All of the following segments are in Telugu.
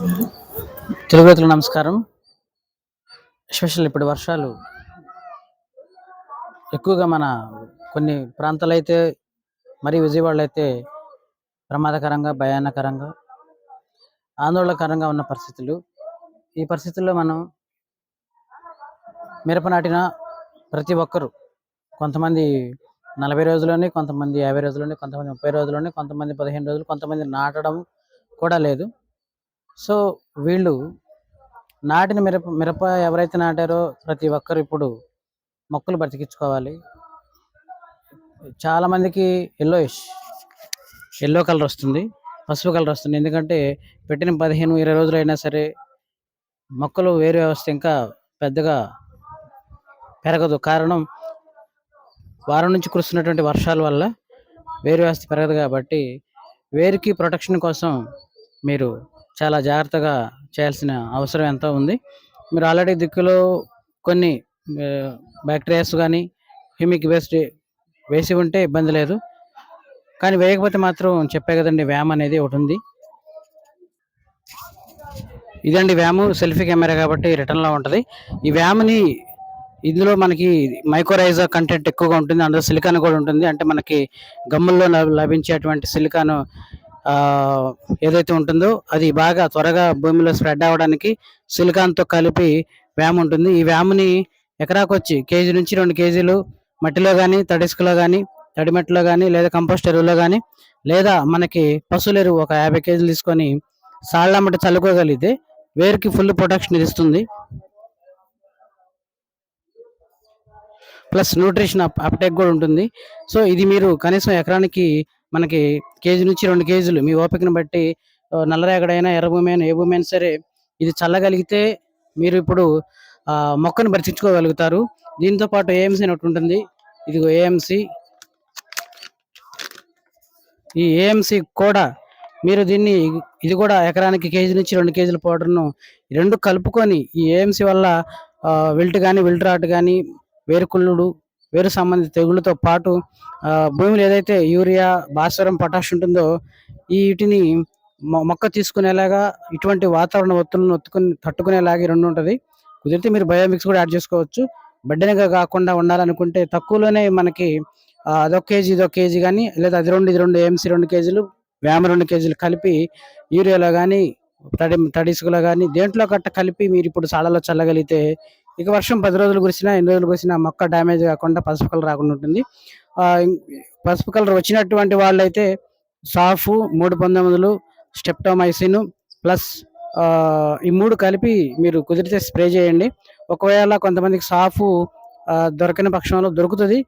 తెలుగు నమస్కారం. ఎస్పెషల్ ఇప్పుడు వర్షాలు ఎక్కువగా మన కొన్ని ప్రాంతాలు అయితే మరి విజయవాడలో అయితే ప్రమాదకరంగా భయానకరంగా ఆందోళనకరంగా ఉన్న పరిస్థితులు. ఈ పరిస్థితుల్లో మనం మిరప నాటిన ప్రతి ఒక్కరు కొంతమంది నలభై రోజుల్లోనే కొంతమంది యాభై రోజుల్లోనే కొంతమంది ముప్పై రోజుల్లోనే కొంతమంది పదిహేను రోజులు కొంతమంది నాటడం కూడా లేదు. సో వీళ్ళు నాటిన మిరప మిరప ఎవరైతే నాటారో ప్రతి ఒక్కరు ఇప్పుడు మొక్కలు బ్రతికించుకోవాలి. చాలా మందికి ఎల్లోయిష్ ఎల్లో కలర్ వస్తుంది పసుపు కలర్ వస్తుంది. ఎందుకంటే పెట్టిన పదిహేను ఇరవై రోజులు అయినా సరే మొక్కలు వేరు వ్యవస్థ ఇంకా పెద్దగా పెరగదు. కారణం వారం నుంచి కురుస్తున్నటువంటి వర్షాల వల్ల వేరు వ్యవస్థ పెరగదు కాబట్టి వేరుకి ప్రొటెక్షన్ కోసం మీరు చాలా జాగ్రత్తగా చేయాల్సిన అవసరం ఎంతో ఉంది. మీరు ఆల్రెడీ దిక్కులో కొన్ని బ్యాక్టీరియాస్ కానీ హ్యూమిక్ వేస్ట్ వేసి ఉంటే ఇబ్బంది లేదు. కానీ వేయకపోతే మాత్రం చెప్పే కదండి వ్యామ్ అనేది ఒకటి ఉంది. ఇదండి వ్యాము సెల్ఫీ కెమెరా కాబట్టి రిటర్న్లో ఉంటుంది. ఈ వ్యామ్ని ఇందులో మనకి మైక్రోరైజా కంటెంట్ ఎక్కువగా ఉంటుంది. అందులో సిలికాన్ కూడా ఉంటుంది. అంటే మనకి గమ్ముల్లో లభించేటువంటి సిలికాన్ ఏదైతే ఉంటుందో అది బాగా త్వరగా భూమిలో స్ప్రెడ్ అవ్వడానికి సిలికాన్తో కలిపి వ్యామ్ ఉంటుంది. ఈ వ్యామ్ని ఎకరాకు వచ్చి కేజీ నుంచి రెండు కేజీలు మట్టిలో కానీ తడిసుకలో కానీ తడి మట్టిలో కానీ లేదా కంపోస్ట్ ఎరువులో కానీ లేదా మనకి పశువుల ఎరువు ఒక యాభై కేజీలు తీసుకొని సాళ్ళ చల్లుకోగలిగితే వేరుకి ఫుల్ ప్రొటెక్షన్ ఇస్తుంది. ప్లస్ న్యూట్రిషన్ అప్ అప్టేక్ కూడా ఉంటుంది. సో ఇది మీరు కనీసం ఎకరానికి మనకి కేజీ నుంచి రెండు కేజీలు. మీ ఓపికను బట్టి నల్లరేగడైనా ఎర్ర భూమి అయినా ఏ భూమి అయినా సరే ఇది చల్లగలిగితే మీరు ఇప్పుడు మొక్కను బ్రతికించుకోగలుగుతారు దీంతో పాటు ఏఎంసీ అని ఒకటి ఉంటుంది. ఇదిగో ఏఎంసీ. ఈ ఏఎంసీ కూడా మీరు దీన్ని ఇది కూడా ఎకరానికి కేజీ నుంచి రెండు కేజీల పౌడర్ను రెండు కలుపుకొని ఈ ఏఎంసీ వల్ల విల్ట్ కానీ వెల్ట్ రాట్ కానీ వేరుకుళ్ళుడు వేరు సంబంధిత తెగుళ్ళతో పాటు భూమిలో ఏదైతే యూరియా భాస్వరం పొటాష్ ఉంటుందో ఈ వీటిని మొక్క తీసుకునేలాగా ఇటువంటి వాతావరణ ఒత్తులను ఒత్తుకుని తట్టుకునేలాగా రెండు ఉంటుంది. కుదిరితే మీరు బయోమిక్స్ కూడా యాడ్ చేసుకోవచ్చు. బడ్డనిగా కాకుండా ఉండాలనుకుంటే తక్కువలోనే మనకి అదొక కేజీ ఇదొక కేజీ కానీ లేదా అది రెండు ఇది రెండు ఏఎంసీ రెండు కేజీలు వ్యామ రెండు కేజీలు కలిపి యూరియాలో కానీ తడి తడిసుకులో కానీ దేంట్లో గట్ట కలిపి మీరు ఇప్పుడు సాలలో చల్లగలిగితే ఇక వర్షం పది రోజులు కురిసినా ఎన్ని రోజులు కురిసినా మొక్క డ్యామేజ్ కాకుండా పసుపు కలర్ రాకుండా ఉంటుంది. పసుపు కలర్ వచ్చినటువంటి వాళ్ళైతే సాఫ్ మూడు పంతొమ్మిదిలు స్టెప్టోమైసిన్ ప్లస్ ఈ మూడు కలిపి మీరు కుదిరితే స్ప్రే చేయండి. ఒకవేళ కొంతమందికి సాఫ్ దొరకని పక్షంలో దొరుకుతుంది.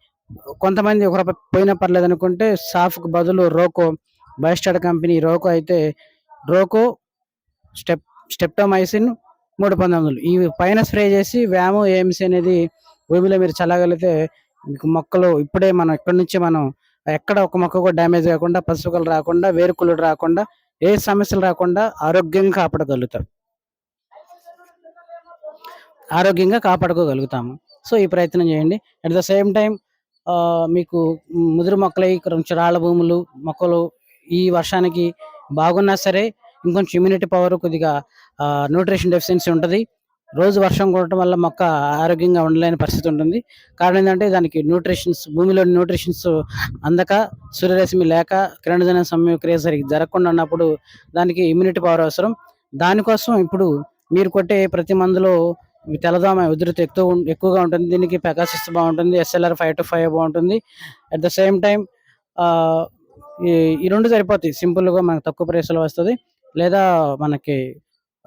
కొంతమంది ఒక పోయినా పర్లేదు అనుకుంటే సాఫ్కి బదులు రోకో బయోస్టార్ కంపెనీ రోకో అయితే రోకో స్టెప్ స్టెప్టోమైసిన్ మూడు పంతొమ్మిది ఈ పైన స్ప్రే చేసి వ్యాము ఏఎంసీ అనేది భూమిలో మీరు చల్లగలిగితే మీకు మొక్కలు ఇప్పుడే మనం ఇక్కడి నుంచి మనం ఎక్కడ ఒక మొక్క కూడా డ్యామేజ్ కాకుండా పసుపుకలు రాకుండా వేరుకులు రాకుండా ఏ సమస్యలు రాకుండా ఆరోగ్యంగా కాపాడగలుగుతాం. ఆరోగ్యంగా కాపాడుకోగలుగుతాము. సో ఈ ప్రయత్నం చేయండి. అట్ ద సేమ్ టైం మీకు ముదురు మొక్కలై కొంచెం రాళ్ళ భూములు మొక్కలు ఈ వర్షానికి బాగున్నా సరే ఇంకొంచెం ఇమ్యూనిటీ పవర్ కొద్దిగా న్యూట్రిషన్ డెఫిషియన్సీ ఉంటుంది. రోజు వర్షం కొట్టడం వల్ల మొక్క ఆరోగ్యంగా ఉండలేని పరిస్థితి ఉంటుంది. కారణం ఏంటంటే దానికి న్యూట్రిషన్స్ భూమిలో న్యూట్రిషన్స్ అందక సూర్యరశ్మి లేక కిరణజన సమయక్రియ సరిగ్గా జరగకుండా ఉన్నప్పుడు దానికి ఇమ్యూనిటీ పవర్ అవసరం. దానికోసం ఇప్పుడు మీరు కొట్టే ప్రతి మందులో తెల్లదోమ ఉధృతి ఎక్కువ ఎక్కువగా ఉంటుంది. దీనికి పెకాసిస్ బాగుంటుంది ఎస్ఎల్ఆర్ ఫైవ్ టు ఫైవ్ బాగుంటుంది. అట్ ద సేమ్ టైం ఈ ఈ రెండు సరిపోతాయి. సింపుల్గా మనకు తక్కువ ప్రైస్లో వస్తుంది. లేదా మనకి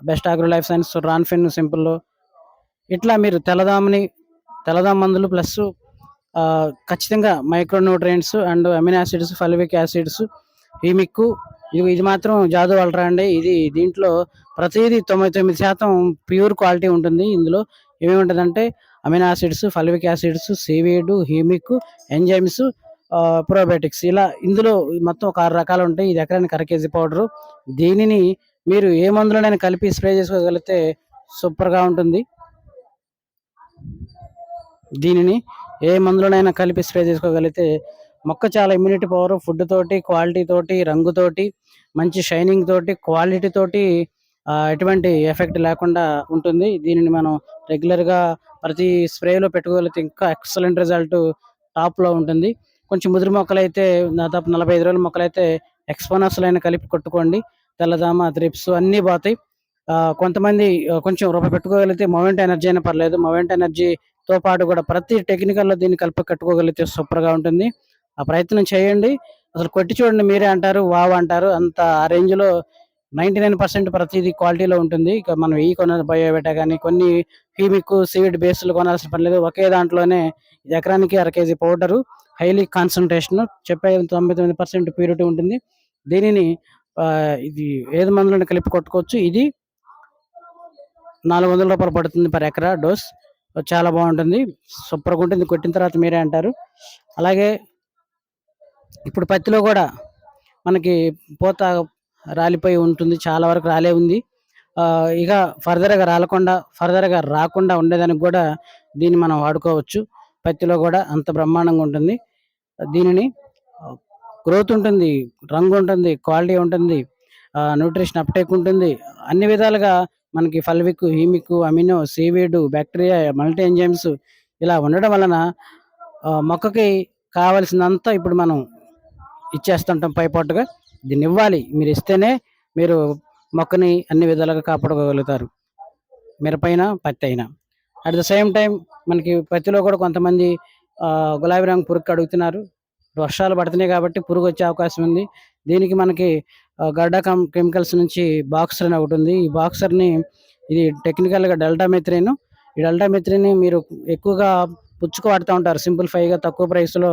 బెస్ట్ ఆగ్రో లైఫ్ సైన్స్ రాన్ఫిన్ సింపుల్ ఇట్లా మీరు తెల్లదామని తెల్లదామ మందులు ప్లస్ ఖచ్చితంగా micronutrients and amino acids fulvic acids humic ఇది ఇది మాత్రం జాదు అల్ట్రా అండి. ఇది దీంట్లో ప్రతిదీ తొంభై తొమ్మిది శాతం ప్యూర్ క్వాలిటీ ఉంటుంది. ఇందులో ఏమేమి ఉంటుందంటే amino acids fulvic acids seaweed humic enzymes probiotics. ఇలా ఇందులో మొత్తం ఒక ఆరు రకాలు ఉంటాయి. ఇది ఎకరానికి అర కేజీ పౌడరు. దీనిని మీరు ఏ మందులోనైనా కలిపి స్ప్రే చేసుకోగలిగితే సూపర్గా ఉంటుంది. దీనిని ఏ మందులోనైనా కలిపి స్ప్రే చేసుకోగలిగితే మొక్క చాలా ఇమ్యూనిటీ పవర్ ఫుడ్ తోటి క్వాలిటీ తోటి రంగుతోటి మంచి షైనింగ్ తోటి క్వాలిటీ తోటి ఎటువంటి ఎఫెక్ట్ లేకుండా ఉంటుంది. దీనిని మనం రెగ్యులర్గా ప్రతి స్ప్రేలో పెట్టుకోగలిగితే ఇంకా ఎక్సలెంట్ రిజల్ట్ టాప్లో ఉంటుంది. కొంచెం ముదిరి మొక్కలైతే దాదాపు నలభై ఐదు రోజుల మొక్కలైతే ఎక్స్పోనర్స్లో కలిపి కొట్టుకోండి. తెల్లదామ త్రిప్స్ అన్నీ పోతాయి. కొంతమంది కొంచెం రూపాయి పెట్టుకోగలిగితే మొమెంట్ ఎనర్జీ అయినా పర్లేదు. మొమెంట్ ఎనర్జీతో పాటు కూడా ప్రతి టెక్నికల్లో దీన్ని కలిపి కట్టుకోగలిగితే సూపర్గా ఉంటుంది. ఆ ప్రయత్నం చేయండి. అసలు కొట్టి చూడండి మీరే అంటారు వావ్ అంటారు. అంత ఆ రేంజ్లో నైంటీ నైన్ పర్సెంట్ ప్రతిదీ క్వాలిటీలో ఉంటుంది. ఇక మనం ఈ కొన బయోబెటా కానీ కొన్ని హ్యూమిక్ సీవిడ్ బేస్లు కొనాల్సిన పని లేదు. ఒకే దాంట్లోనే ఎకరానికి అర కేజీ పౌడరు హైలీ కాన్సన్ట్రేషన్ చెప్పే తొంభై తొమ్మిది పర్సెంట్ ప్యూరిటీ ఉంటుంది. దీనిని ఇది ఏది మందులను కలిపి కొట్టుకోవచ్చు. ఇది నాలుగు వందల రూపాయలు పడుతుంది పర్ ఎకరా డోస్. చాలా బాగుంటుంది. సూపర్గా ఉంటుంది. కొట్టిన తర్వాత మీరే అంటారు. అలాగే ఇప్పుడు పత్తిలో కూడా మనకి పూత రాలిపోయి ఉంటుంది. చాలా వరకు రాలే ఉంది. ఇక ఫర్దర్గా రాలకుండా ఫర్దర్గా రాకుండా ఉండేదానికి కూడా దీన్ని మనం వాడుకోవచ్చు. పత్తిలో కూడా అంత బ్రహ్మాండంగా ఉంటుంది. దీనిని గ్రోత్ ఉంటుంది రంగు ఉంటుంది క్వాలిటీ ఉంటుంది న్యూట్రిషన్ అప్టేక్ ఉంటుంది. అన్ని విధాలుగా మనకి fulvic humic amino seaweed bacteria multi enzymes ఇలా ఉండడం వలన మొక్కకి కావలసినంత ఇప్పుడు మనం ఇచ్చేస్తుంటాం పైపాటుగా. దీన్ని ఇవ్వాలి. మీరు ఇస్తేనే మీరు మొక్కని అన్ని విధాలుగా కాపాడుకోగలుగుతారు. మిరపైన పత్తి అయినా. అట్ ద సేమ్ టైం మనకి పత్తిలో కూడా కొంతమంది గులాబీ రంగు పురుగు అడుగుతున్నారు. వర్షాలు పడుతున్నాయి కాబట్టి పురుగు వచ్చే అవకాశం ఉంది. దీనికి మనకి గడ్డ కం కెమికల్స్ నుంచి బాక్సర్ అని ఒకటి ఉంది ఈ బాక్సర్ని ఇది టెక్నికల్గా డెల్టా మెత్రిన్ ఈ డెల్టా మెత్రిన్ మీరు ఎక్కువగా పుచ్చుకు వాడుతూ ఉంటారు. సింపుల్ ఫైవ్గా తక్కువ ప్రైస్లో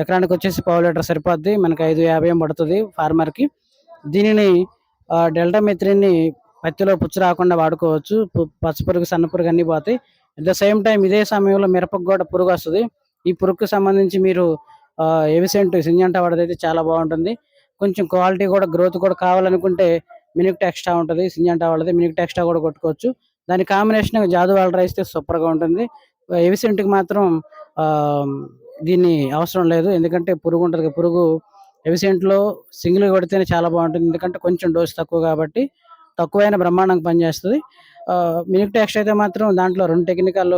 ఎకరానికి వచ్చేసి పావు లీటర్ సరిపోద్ది. మనకి ఐదు యాభై ఏం పడుతుంది ఫార్మర్కి. దీనిని డెల్టా మెత్రిన్ని పత్తిలో పుచ్చు రాకుండా వాడుకోవచ్చు. పచ్చ పురుగు సన్న పురుగు అన్నీ పోతాయి. అట్ ద సేమ్ టైం ఇదే సమయంలో మిరపకు కూడా పురుగు వస్తుంది. ఈ పురుగుకు సంబంధించి మీరు ఎవిసెంట్ సింజంటా వాడదైతే చాలా బాగుంటుంది. కొంచెం క్వాలిటీ కూడా గ్రోత్ కూడా కావాలనుకుంటే మినిక్ టెక్స్టా ఉంటుంది సింజంటా వాళ్ళది మినిక్ టెక్స్టా కూడా కొట్టుకోవచ్చు. దాని కాంబినేషన్ జాదు వాళ్ళ రైస్ సూపర్గా ఉంటుంది. ఎవిసెంట్కి మాత్రం దీన్ని అవసరం లేదు. ఎందుకంటే పురుగు ఉంటుంది పురుగు ఎవిసెంట్లో సింగిల్ కొడితేనే చాలా బాగుంటుంది. ఎందుకంటే కొంచెం డోస్ తక్కువ కాబట్టి తక్కువైన బ్రహ్మాండంగా పనిచేస్తుంది. మినిక్ టెక్స్ట్ అయితే మాత్రం దాంట్లో రెండు టెక్నికల్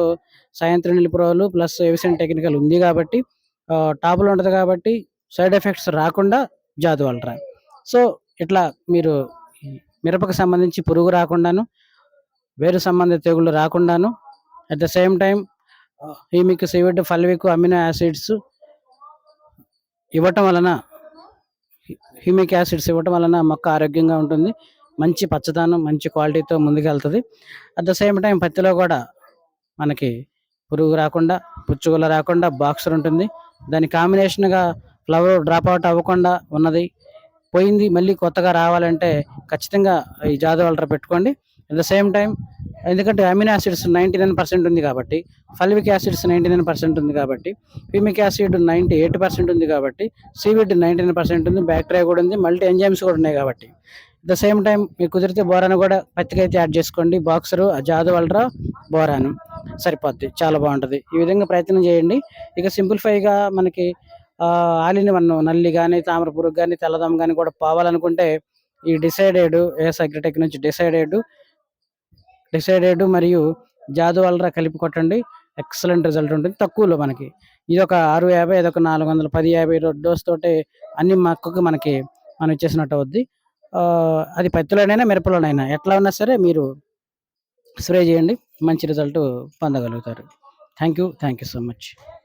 సాయంత్రం నిలిపురోలు ప్లస్ ఎవిసెంట్ టెక్నికల్ ఉంది కాబట్టి టాపులు టాప్లో ఉంటుంది కాబట్టి సైడ్ ఎఫెక్ట్స్ రాకుండా జాదు వాళ్ళరా సో ఇట్లా మీరు మిరపకు సంబంధించి పురుగు రాకుండాను వేరు సంబంధిత తెగుళ్ళు రాకుండాను at the same time humic seaweed fulvic amino acids ఇవ్వటం వలన హ్యూమిక్ యాసిడ్స్ ఇవ్వటం వలన మొక్క ఆరోగ్యంగా ఉంటుంది. మంచి పచ్చదనం మంచి క్వాలిటీతో ముందుకెళ్తుంది. అట్ ద సేమ్ టైం పత్తిలో కూడా మనకి పురుగు రాకుండా పుచ్చుగుల రాకుండా బాక్సర్ ఉంటుంది. దాని కాంబినేషన్గా ఫ్లవర్ డ్రాప్ అవుట్ అవ్వకుండా ఉన్నది. పోయింది మళ్ళీ కొత్తగా రావాలంటే ఖచ్చితంగా ఈ జాదు వల్టర్ పెట్టుకోండి. అట్ ద సేమ్ టైం ఎందుకంటే amino acids ninety nine percent ఉంది కాబట్టి fulvic acids ninety nine percent ఉంది కాబట్టి humic acid ninety eight percent ఉంది కాబట్టి సీవిడ్ నైంటీ నైన్ పర్సెంట్ ఉంది బ్యాక్టీరియా కూడా ఉంది మల్టీ ఎంజైమ్స్ కూడా ఉన్నాయి కాబట్టి. ద సేమ్ టైం మీకు కుదిరితే బోరాను కూడా పత్రిక అయితే యాడ్ చేసుకోండి. బాక్సరు జాదు వల్రా బోరాను. సరిపోద్ది. చాలా బాగుంటుంది. ఈ విధంగా ప్రయత్నం చేయండి. ఇక సింప్లిఫైగా మనకి ఆలిని మనం నల్లి కానీ తామర పురుగు కానీ తెల్లదమ్మ కానీ కూడా పోవాలనుకుంటే ఈ డిసైడెడ్ ఏఎస్ అగ్రిటెక్ నుంచి డిసైడెడ్ డిసైడెడ్ మరియు జాదు వల్రా కలిపి కొట్టండి. ఎక్సలెంట్ రిజల్ట్ ఉంటుంది. తక్కువలో మనకి. ఇది ఒక ఆరు యాభై ఇది ఒక నాలుగు వందల పది యాభై డోస్ తోటి అన్ని మొక్కకు మనకి మనం ఇచ్చేసినట్టు అవుద్ది. అది పత్తిలోనైనా మిరపలోనైనా ఎట్లా ఉన్నా సరే మీరు స్ప్రే చేయండి. మంచి రిజల్ట్ పొందగలుగుతారు. Thank you. Thank you so much.